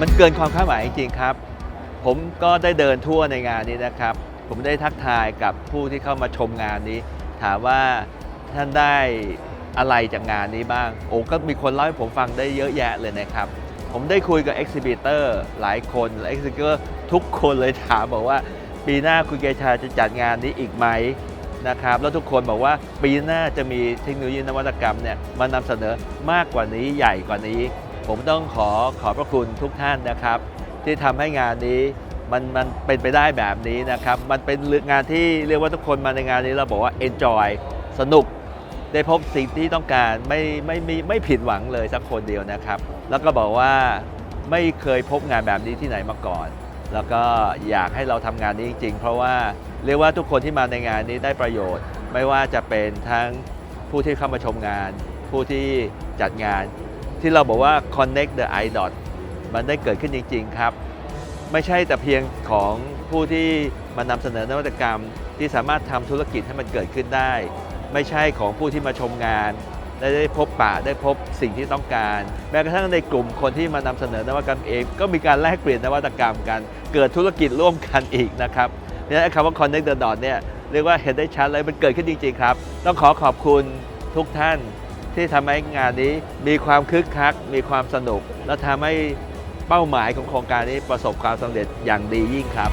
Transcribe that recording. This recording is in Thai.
มันเกินความคาดหมายจริงๆครับ ผมก็ได้เดินทั่วในงานนี้นะครับ ผมได้ทักทายกับผู้ที่เข้ามาชมงานนี้ ถามว่าท่านได้อะไรจากงานนี้บ้าง โอ้ก็มีคนเล่าให้ผมฟังได้เยอะแยะเลยนะครับ ผมได้คุยกับ exhibitor หลายคนและ exhibitor ทุกคนเลยถามบอกว่าปีหน้าคุณเกชาจะจัดงานนี้อีกไหมนะครับ แล้วทุกคนบอกว่าปีหน้าจะมีเทคโนโลยีนวัตกรรมเนี่ยมานำเสนอมากกว่านี้ใหญ่กว่านี้ ผมต้องขอขอบพระคุณทุกท่านนะครับ ที่ทำให้งานนี้มันมันเป็นไปได้แบบนี้นะครับ มันเป็นงานที่เรียกว่าทุกคนมาในงานนี้เราบอกว่า enjoy สนุกได้พบสิ่งที่ต้องการไม่ไม่ไม่ไม่ผิดหวังเลยสักคนเดียวนะครับ แล้วก็บอกว่าไม่เคยพบงานแบบนี้ที่ไหนมาก่อน แล้วก็อยากให้เราทำงานนี้จริง ๆ เพราะว่าเรียกว่าทุกคนที่มาในงานนี้ได้ประโยชน์ ไม่ว่าจะเป็นทั้งผู้ที่เข้ามาชมงาน ผู้ที่จัดงาน ที่เราบอกว่า connect the i dot มันได้เกิดขึ้นจริง ๆ ครับ ไม่ใช่แต่เพียงของผู้ที่มานำเสนอนวัตกรรม ที่สามารถทำธุรกิจให้มันเกิดขึ้นได้ ไม่ใช่ของผู้ที่มาชมงานได้ได้พบปะได้พบสิ่งที่ต้องการ แม้กระทั่งในกลุ่มคนที่มานำเสนอนวัตกรรมเอง ก็มีการแลกเปลี่ยนนวัตกรรมกัน เกิดธุรกิจร่วมกันอีกนะครับเนั้นคำว่า connect the dot เนี่ยเรียกว่าเห็นได้ชัดเลยมันเกิดขึ้นจริง ๆ ครับ ต้องขอขอบคุณทุกท่าน ที่ทำให้งานนี้มีความคึกคัก มีความสนุก และทำให้เป้าหมายของโครงการนี้ประสบความสำเร็จอย่างดียิ่งครับ